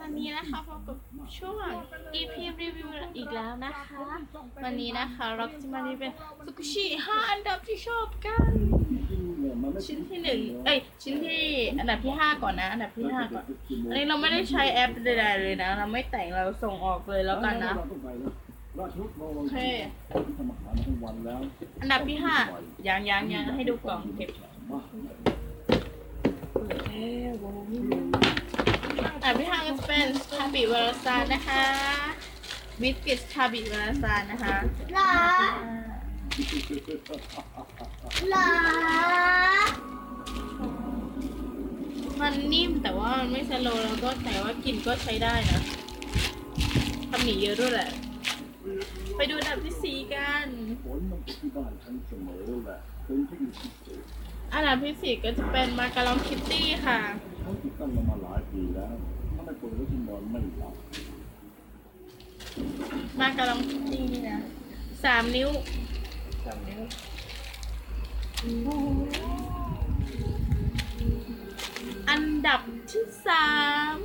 วันนี้นะคะพบกับช่วง EP รีวิวอีกแล้วนะคะ วันนี้นะคะเราก็จะมารีวิวเป็นสุกุชิ5อันดับที่ชอบกัน ชิ้นที่หนึ่งเอ้ยชิ้นที่อันดับที่ห้าก่อนนะอันดับที่ห้าก่อน อันนี้เราไม่ได้ใช้แอปใดๆเลยนะ เราไม่แต่งเราส่งออกเลยแล้วกันนะโอเคอันดับที่ห้ายังยังยังให้ดูกล่องเก็บอั นดับที่ห้าก็จะเป็นทาบิวารซานนะคะบิสกิตทาบิวารซานนะคะหรอหรอมันนิ่มแต่ว่ามันไม่สโลว์แล้วก็แต่ว่ากลิ่นก็ใช้ได้นะทำหนีเยอะด้วยแหละ ไปดูอันดับที่สี่กันฝนมันที่บ้านฉันเสมอแหละเป็นที่อยู่ที่สุดอันดับที่สี่ก็จะเป็นมาการองคิตตี้ค่ะเขาติดตั้งมามาหลายปีแล้วถ้าไม่เปิดแล้วที่นอนไม่หลับมาการองคิตตี้นี่นะสามนิ้วสามนิ้วอันดับที่สาม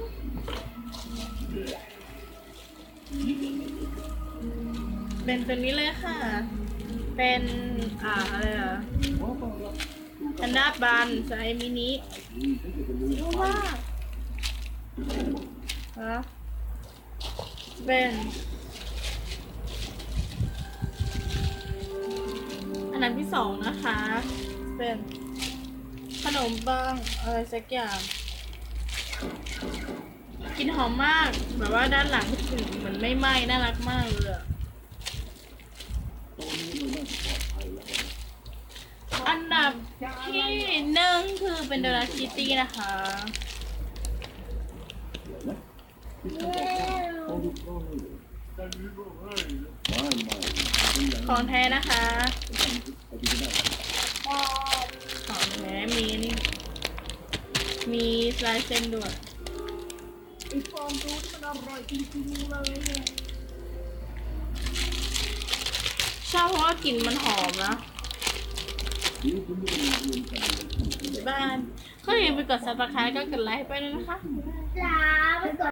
เป็นตัวนี้เลยค่ะ เป็น อ่าอะไรอะเพราะว่าเราแพนด้าบันไซส์มินิดีที่จะเป็นเยอะมาก ฮะเป็นอันดับที่สองนะคะ เป็นขนมปังอะไรสักอย่างกลินหอมมาก แบบว่าด้านหลังกลิ่นเหมือนไม่ไหม้น่ารักมากเลยอะตอนนี้เราน่าจะปลอดภัยแล้วอันดับที่หนึ่งคือเป็นโดราคิตี้นะคะนะเของแท้นะคะของแท้มีนี่ มีลายเส้นด้วยไอฟองรู้มันอร่อยจริงๆเลยชอบเพราะว่ากลิ่นมันหอมนะบ้านก็อย่าไปกดซับสไครต์ก็กดไลค์ให้ไปด้วยนะคะ จ้าไปกด